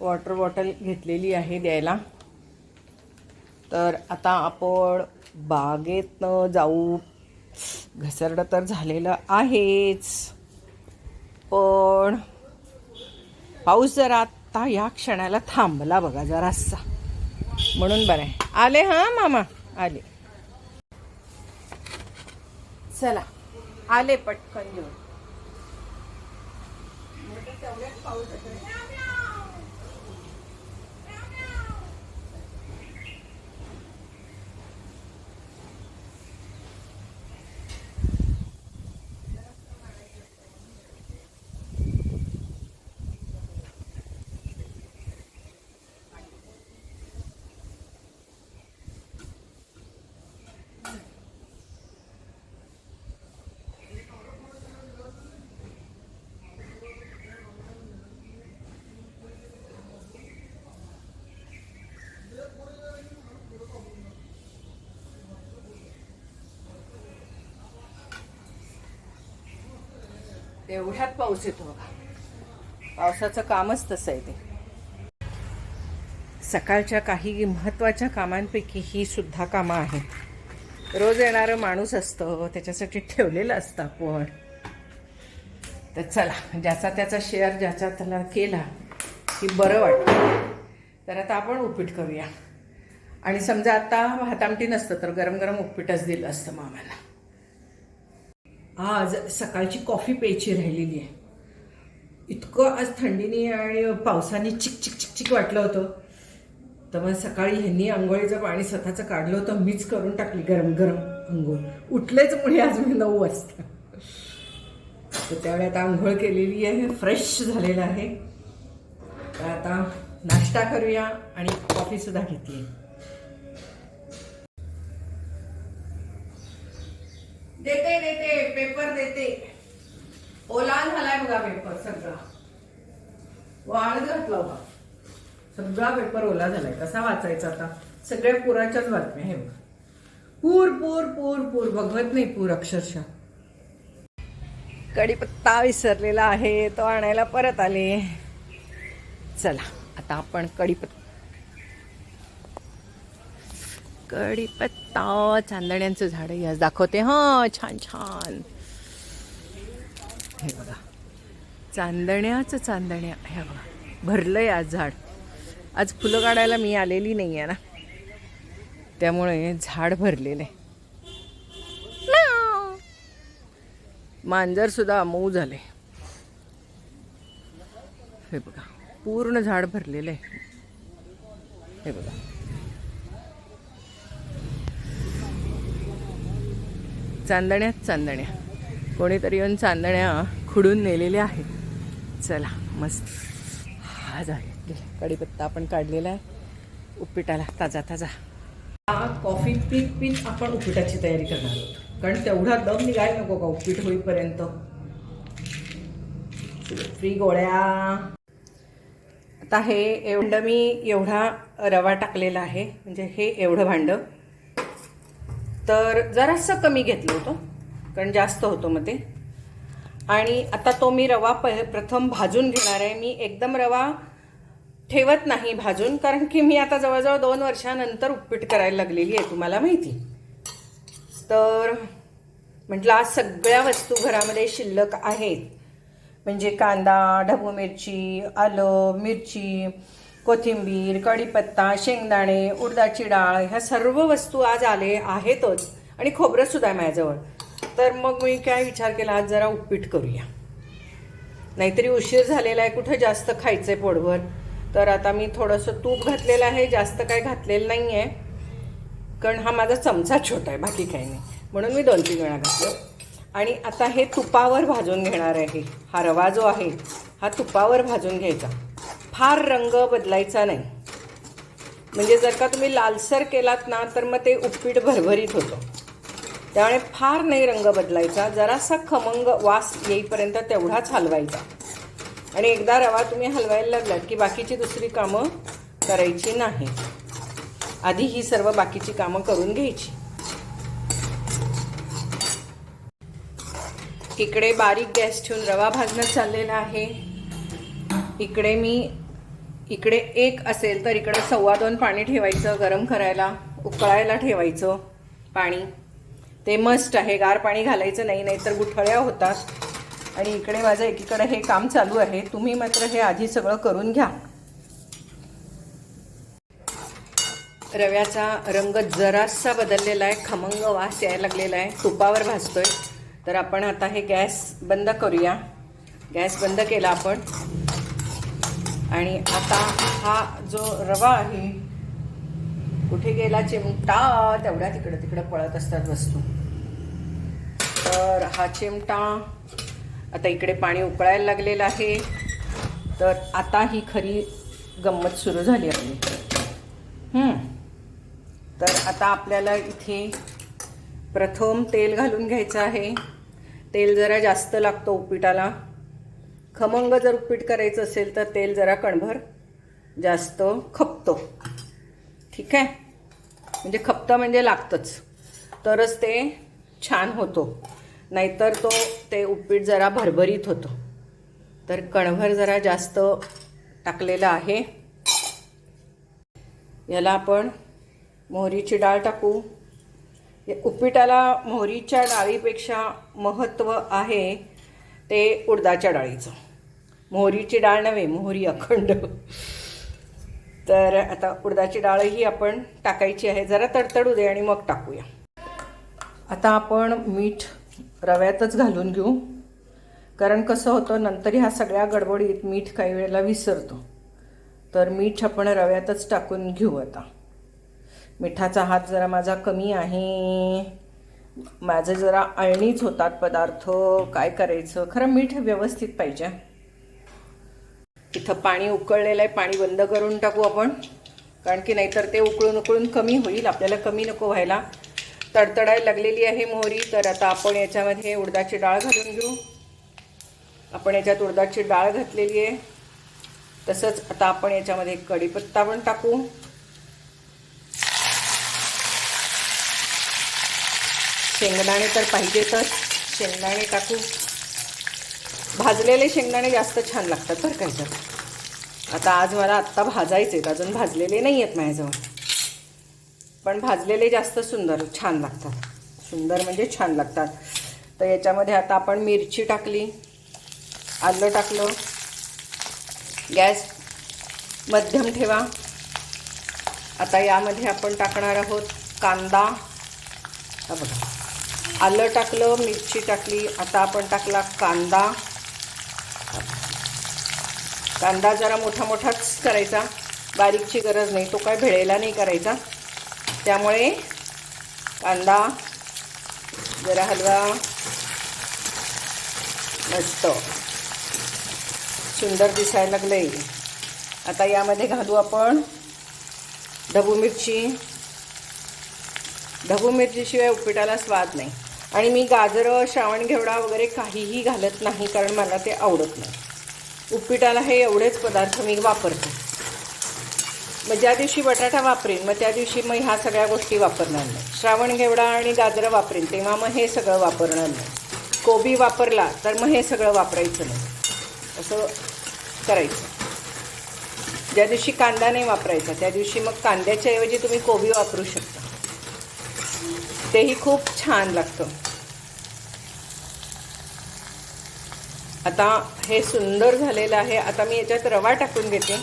Water bottle घेतलेली आहे द्यायला. तर आता आपण बागेतनं जाऊ. घसरडं तर झालेलं आहेच. पण पाऊस जरा आता या क्षणाला थांबला बघा जरासा. म्हणून बरं आहे. आले हां मामा? आले. चला आले पटकन घेऊन. एवढ्यात पाऊस येतो बघा. पावसाचं कामच तसं आहे ते. सकाळच्या काही महत्त्वाच्या कामांपैकी ही सुद्धा कामं आहेत. रोज येणारं माणूस असतं त्याच्यासाठी ठेवलेलं असतं आपण. तर चला ज्याचा त्याचा शेअर ज्याचा त्याला केला की बरं वाटतं. तर आता आपण उपीट करूया. आणि समजा आता भात आमटी नसतं तर गरम गरम उपीटच दिलं असतं मामाला. आज सकाळची कॉफी प्यायची राहिलेली आहे. इतकं आज थंडीने आणि पावसाने चिक चिक चिक चिक वाटलं होतं. तर मग सकाळी ह्यांनी आंघोळीचं पाणी स्वतःचं काढलं होतं मीच करून टाकली गरम गरम आंघोळ. उठलेच मुळे आज मी नऊ वाजता. तर त्यावेळी आता आंघोळ केलेली आहे फ्रेश झालेलं आहे. तर आता नाश्ता करूया आणि कॉफीसुद्धा घेतली देते देते पेपर देते. ओला झालाय बघा पेपर सगळा. वाळ घातला बघा. सगळा पेपर ओला झालाय. कसा वाचायचा आता? सगळ्या पुराच्याच बातम्या हे बघा पूर पूर पूर पूर. बघवत नाही पूर अक्षरशः. कढीपत्ता विसरलेला आहे. तो आणायला परत आले चला आता आपण कढीपत्ता कढीपत्ता चांदण्यांचं झाड. आहे आज दाखवते. हां छान छान. हे बघा. चांदण्याचं चांदण्या. हे बघा. भरलंय आज झाड. आज फुलं काढायला मी आलेली नाही आहे ना. त्यामुळे झाड भरलेलं. आहे म्याव. मांजर सुद्धा मऊ झाले. हे बघा. पूर्ण झाड भरलेलं. आहे हे बघा. चांदण्यात चांदण्या. कोणीतरी येऊन चांदण्या खुडून नेलेल्या आहेत. चला मस्त. हा झाले. कढीपत्ता आपण काढलेला आहे. उपपिटाला ताजा ताजा. हा कॉफी पीत पीत आपण उपिटाची तयारी करणार आहोत. कारण तेवढा दम निघाय नको का उपीट होईपर्यंत? फ्री गोळ्या. आता हे एवढं मी एवढा रवा टाकलेला आहे. म्हणजे हे एवढं भांडं. तर जरासं कमी घेतलं होतं कारण जास्त होतं मग ते. आणि आता तो मी रवा प प्रथम भाजून घेणार आहे. मी एकदम रवा ठेवत नाही भाजून कारण की मी आता जवळजवळ दोन वर्षानंतर उपपीट करायला लागलेली आहे तुम्हाला माहिती. तर म्हटलं आज सगळ्या वस्तू घरामध्ये शिल्लक आहेत. म्हणजे कांदा ढबू मिरची आलं मिरची कोथिंबीर कढीपत्ता शेंगदाणे उडदाची डाळ ह्या सर्व वस्तू आज आले आहेतच आणि खोबरंसुद्धा आहे माझ्याजवळ. तर मग मी काय विचार केला आज जरा उपीट करूया. नाहीतरी उशीर झालेला आहे कुठं जास्त खायचं आहे पोटभर. तर आता मी थोडंसं तूप घातलेलं आहे जास्त काय घातलेलं नाही आहे कारण हा माझा चमचा छोटा आहे बाकी काही नाही. म्हणून मी दोन तीन वेळा घातलं. आणि आता हे तुपावर भाजून घेणार आहे. हा रवा जो आहे हा तुपावर भाजून घ्यायचा. फार रंग बदलायचा नाही. म्हणजे जर का तुम्ही लालसर केलात ना तर मग ते उपीट भरभरीत होतं. त्यामुळे फार नाही रंग बदलायचा. जरासा खमंग वास येईपर्यंत तेवढाच हलवायचा. आणि एकदा रवा तुम्ही हलवायला लागलात की बाकीची दुसरी कामं करायची नाही. आधी ही सर्व बाकीची कामं करून घ्यायची. इकडे बारीक गॅस ठेवून रवा भाजणं चाललेला आहे. इकडे मी इकडे एक असेल तर इकडं सव्वा दोन पाणी ठेवायचं गरम करायला उकळायला ठेवायचं पाणी. ते मस्ट आहे गार पाणी घालायचं नाही नाही तर गुठळ्या होतात. आणि इकडे माझं एकीकडे हे काम चालू आहे. तुम्ही मात्र हे आधी सगळं करून घ्या. रव्याचा रंग जरासा बदललेला आहे खमंग वास यायला लागलेला आहे. तुपावर भासतोय तर आपण आता हे गॅस बंद करूया. गॅस बंद केला आपण. आणि आता हा जो रवा आहे कुठे गेला चिमटा? तेवढ्या तिकडे तिकडे पळत असतात वस्तू. तर हा चिमटा आता इकडे पाणी उकळायला लागलेलं आहे. तर आता ही खरी गंमत सुरू झाली आपली. तर आता आपल्याला इथे प्रथम तेल घालून घ्यायचं आहे. तेल जरा जास्त लागतं उपिटाला. खमंग जर उपीट करायचं असेल तर तेल जरा कणभर जास्त खपतो. ठीक आहे? म्हणजे खपतं म्हणजे लागतंच. तरच ते छान होतो. नाहीतर तो ते उपीट जरा भरभरीत होतो. तर कणभर जरा जास्त टाकलेलं आहे. याला आपण मोहरीची डाळ टाकू. या उपीटाला मोहरीच्या डाळीपेक्षा महत्त्व आहे ते उडदाच्या डाळीचं. मोहरीची डाळ नव्हे मोहरी अखंड. तर आता उडदाची डाळही आपण टाकायची आहे. जरा तडतडू दे आणि मग टाकूया. आता आपण मीठ रव्यातच घालून घेऊ. कारण कसं होतं नंतर ह्या सगळ्या गडबडीत मीठ काही वेळेला विसरतो. तर मीठ आपण रव्यातच टाकून घेऊ आता. मिठाचा हात जरा माझा कमी आहे. माझे जरा अळणीच होतात पदार्थ. काय करायचं? खरं मीठ व्यवस्थित पाहिजे. इथं पाणी उकळलेलं आहे पाणी बंद करून टाकू आपण. कारण की नाहीतर ते उकळून उकळून कमी होईल आपल्याला कमी नको व्हायला. तडतडायला लागलेली आहे मोहरी तर आता आपण याच्यामध्ये उडदाची डाळ घालून घेऊ. आपण याच्यात उडदाची डाळ घातलेली आहे. तसंच आता आपण याच्यामध्ये कढीपत्ता पण टाकू. शेंगदाणे तर पाहिजेतच. शेंगदाणे टाकू. भाजलेले शेंगदाणे जास्त छान लागतात बरं काय तर आता आज मला आत्ता भाजायचे आहेत अजून भाजलेले नाही आहेत माझ्याजवळ. पण भाजलेले जास्त सुंदर छान लागतात. सुंदर म्हणजे छान लागतात. तर याच्यामध्ये आता आपण मिरची टाकली आलं टाकलं गॅस मध्यम ठेवा. आता यामध्ये आपण टाकणार आहोत कांदा. बघा. आलं टाकलं मिरची टाकली आता आपण टाकला कांदा. कांदा जरा मोठा मोठाच करायचा. बारीकची गरज नाही तो काय भेळेला नाही करायचा. त्यामुळे कांदा जरा हलवा मस्त. सुंदर दिसायला लागले आता यामध्ये घालू आपण ढबू मिरची. ढबू मिरचीशिवाय उपीटाला स्वाद नाही. आणि मी गाजरं श्रावण घेवडा वगैरे काहीही घालत नाही कारण मला ते आवडत नाही. उपिटाला हे एवढेच पदार्थ मी वापरते. मग ज्या दिवशी बटाटा वापरेन मग त्या दिवशी मग ह्या सगळ्या गोष्टी वापरणार नाही. श्रावण घेवडा आणि गाजरं वापरेन तेव्हा मग हे सगळं वापरणार नाही. कोबी वापरला तर मग हे सगळं वापरायचं नाही. असं करायचं. ज्या दिवशी कांदा नाही वापरायचा त्या दिवशी मग कांद्याच्या ऐवजी तुम्ही कोबी वापरू शकता. तेही खूप छान लागतं. आता हे सुंदर झालेलं आहे. आता मी याच्यात रवा टाकून घेते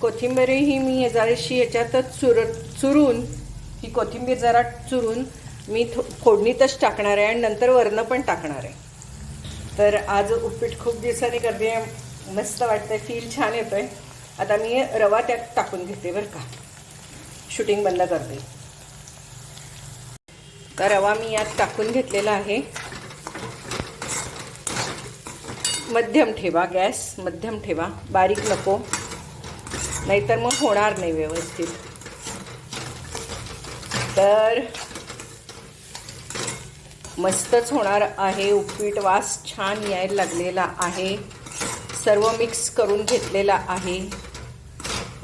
कोथिंबीरही ही मी जराशी याच्यातच चुर चुरून ही कोथिंबीर जरा चुरून मी थो फोडणीतच टाकणार आहे आणि नंतर वरनं पण टाकणार आहे. तर आज उपीट खूप दिवसांनी करते. मस्त वाटतंय. फील छान येतोय. आता मी रवा त्यात टाकून घेते बरं का. शूटिंग बंद करते. तर रवा मी यात टाकून घेतलेला आहे. मध्यम ठेवा गॅस मध्यम ठेवा बारीक नको. नाहीतर मग होणार नाही व्यवस्थित. तर मस्तच होणार आहे. उपीट वास छान यायला लागलेला आहे. सर्व मिक्स करून घेतलेला आहे.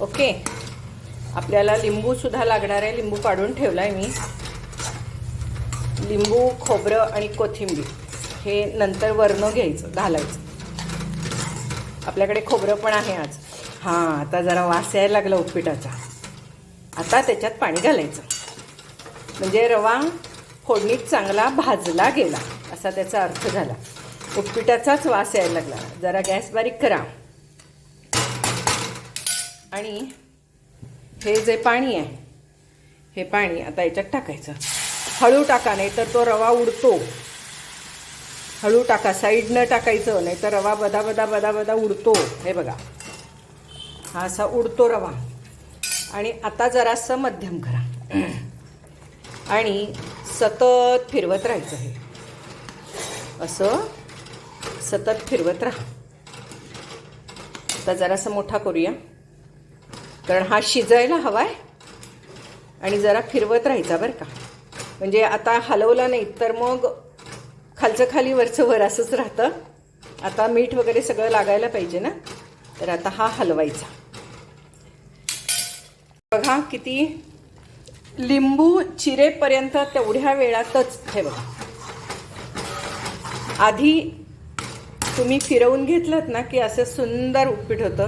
ओके? आपल्याला लिंबूसुद्धा लागणार आहे. लिंबू काढून ठेवला आहे मी. लिंबू खोबरं आणि कोथिंबीर हे नंतर वरनं घ्यायचं घालायचं. आपल्याकडे खोबरं पण आहे आज. हां आता जरा वास यायला लागला उपपिटाचा आता त्याच्यात पाणी घालायचं. म्हणजे रवा फोडणीत चांगला भाजला गेला असा त्याचा अर्थ झाला. उपपिटाचाच वास यायला लागला. जरा गॅस बारीक करा. आणि हे जे पाणी आहे हे पाणी आता याच्यात टाकायचं. हळू टाका नाही तर तो रवा उडतो. हळू टाका साईडनं टाकायचं नाही तर रवा बदा बदा बदा बदा उडतो. हे बघा. हा असा उडतो रवा. आणि आता जरासं मध्यम करा. आणि सतत फिरवत राहायचं हे. असं सतत फिरवत राहा. आता जरासं मोठा करूया. कारण हा शिजायला हवा आहे आणि जरा फिरवत राहायचा बरं का. म्हणजे आता हलवला नाही तर मग खालचं खाली वरचं वर असंच राहतं. आता मीठ वगैरे सगळं लागायला पाहिजे ना? तर आता हा हलवायचा. बघा किती लिंबू चिरेपर्यंत तेवढ्या वेळातच हे बघा. आधी तुम्ही फिरवून घेतलं ना की असं सुंदर उपीट होतं?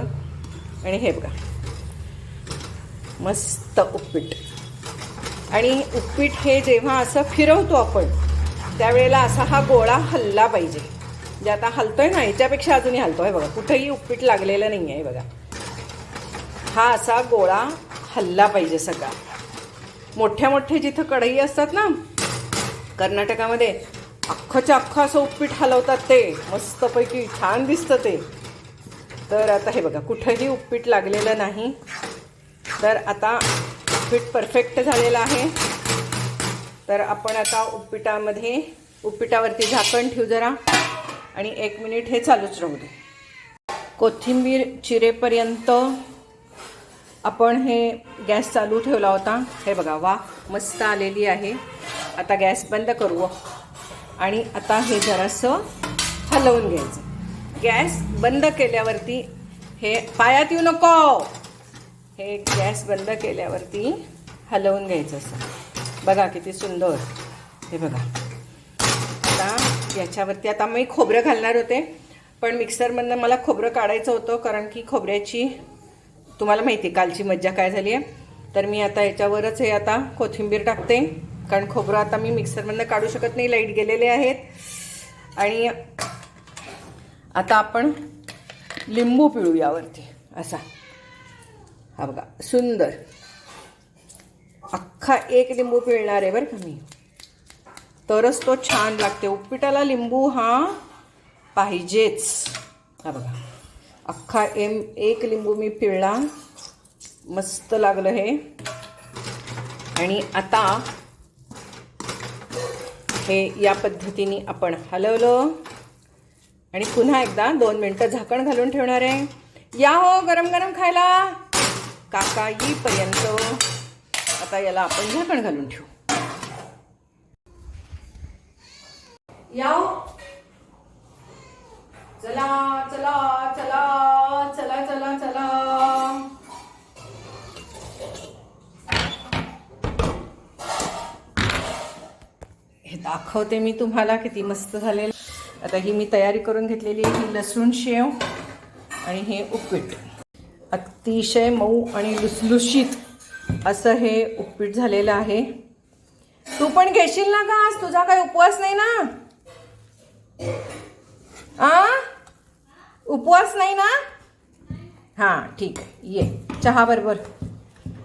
आणि हे बघा. मस्त उपीट. आणि उपीट हे जेव्हा असं फिरवतो आपण त्यावेळेला असा हा गोळा हलला पाहिजे. जे आता हलतोय ना ह्याच्यापेक्षा अजूनही हलतोय. बघा कुठंही उपपीट लागलेलं नाही आहे बघा. हा असा गोळा हल्ला पाहिजे सगळा. मोठ्या मोठे जिथं कढई असतात ना कर्नाटकामध्ये अख्खच्या अख्खं असं उपपीठ हलवतात ते. मस्तपैकी छान दिसतं ते. तर आता हे बघा कुठंही उपपीट लागलेलं नाही. तर आता उपपीठ परफेक्ट झालेलं आहे. तर आपण आता उपीटामध्ये उपीटावरती झाकण ठेवू जरा. आणि एक मिनिट हे चालूच राहू दे. कोथिंबीर चिरेपर्यंत आपण हे गॅस चालू ठेवला होता. हे बघा वा मस्त आलेली आहे. आता गॅस बंद करू. आणि आता हे जरासं हलवून घ्यायचं. गॅस बंद केल्यावरती हे पायात येऊ नको. हे गॅस बंद केल्यावरती हलवून घ्यायचं असं. बघा किती सुंदर. हे बघा. आता याच्यावरती आता मी खोबरं घालणार होते. पण मिक्सरमधनं मला खोबरं काढायचं होतं कारण की खोबऱ्याची तुम्हाला माहिती आहे कालची मज्जा काय झाली आहे. तर मी आता याच्यावरच हे आता कोथिंबीर टाकते. कारण खोबरं आता मी मिक्सरमधनं काढू शकत नाही लाइट गेलेले आहेत. आणि आता आपण लिंबू पिळू यावरती. असा. हा बघा सुंदर. अख्खा एक लिंबू पिळणार आहे बरं का मी. तरच तो छान लागते. उपपिटाला लिंबू हा पाहिजेच. हा बघा. अख्खा एम एक लिंबू मी पिळला. मस्त लागलं हे. आणि आता हे या पद्धतीने आपण हलवलं. आणि पुन्हा एकदा दोन मिनटं झाकण घालून ठेवणार आहे. या हो गरम गरम खायला. काका येईपर्यंत आता याला आपण झाकण घालून ठेवू. या हो. चला चला चला चला चला चला. हे दाखवते मी तुम्हाला किती मस्त झालेलं. आता ही मी तयारी करून घेतलेली आहे ही लसूण शेव आणि हे उपीट. अतिशय मऊ आणि लुसलुशीत असं हे उपपीट झालेलं आहे. तू पण घेशील ना का आज? तुझा काही उपवास नाही ना? आ? उपवास नाही ना? हां ठीक आहे. ये. चहा बरोबर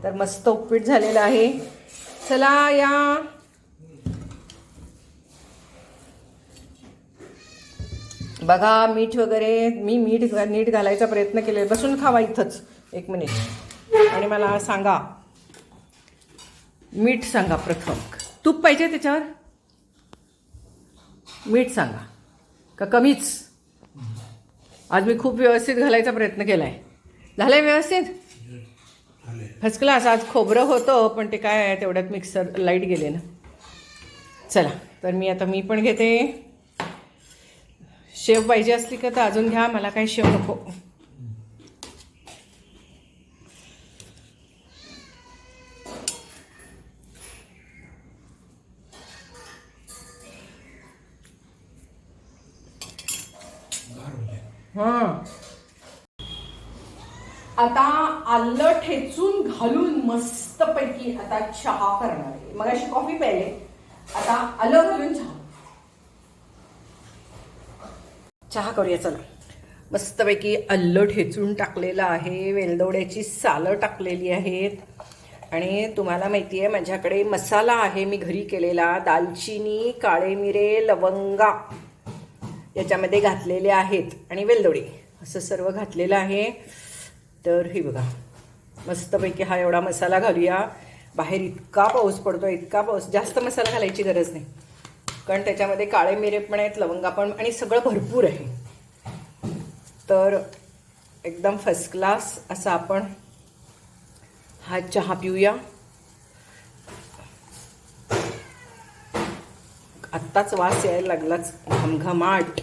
तर मस्त उपपीट झालेलं आहे. चला या. बघा मीठ वगैरे मी मीठ नीट घालायचा प्रयत्न केले बसून खावा इथंच. एक मिनिट. आणि मला सांगा. मीठ सांगा प्रथम. तूप पाहिजे त्याच्यावर? मीठ सांगा. का कमीच? आज मी खूप व्यवस्थित घालायचा प्रयत्न केला आहे झालं आहे व्यवस्थित? फर्स्ट क्लास आज खोबरं होतं पण ते काय आहे तेवढ्यात मिक्सर लाइट गेले ना. चला तर मी आता मी पण घेते. शेव पाहिजे असली का तर अजून घ्या मला काही शेव नको. आता आलं ठेचून घालून मस्तपैकी आता चहा करणार आहे. मग अशी कॉफी प्यायले. आता आलं घालून चहा. चहा करूया चला. मस्तपैकी अल्लं ठेचून टाकलेलं आहे. वेलदोड्याची सालं टाकलेली आहेत. आणि तुम्हाला माहिती आहे माझ्याकडे मसाला आहे मी घरी केलेला. दालचिनी काळे मिरे लवंगा. याच्यामध्ये घातलेले आहेत. आणि वेलदोडे असं सर्व घातलेलं आहे. तर हे बघा मस्तपैकी हा एवढा मसाला घालूया. बाहेर इतका पाऊस पडतो इतका पाऊस. जास्त मसाला घालायची गरज नाही. कारण त्याच्यामध्ये काळे मिरे पण आहेत लवंगा पण आणि सगळं भरपूर आहे. तर एकदम फर्स्ट क्लास असा आपण हा चहा पिऊया. आत्ताच वास यायला लागलाच. घमघमाट.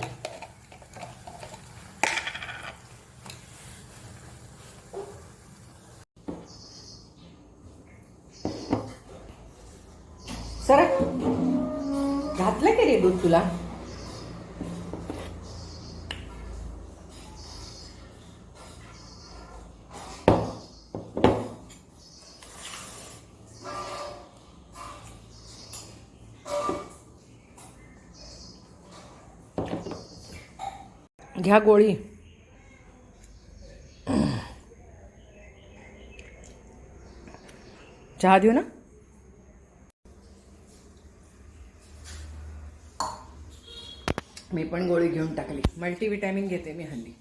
सर घातलं की रे दूध तुला? घ्या गोळी. चहा देऊ ना? मी पण गोळी घेऊन टाकली. मल्टीविटॅमिन घेते मी हल्ली.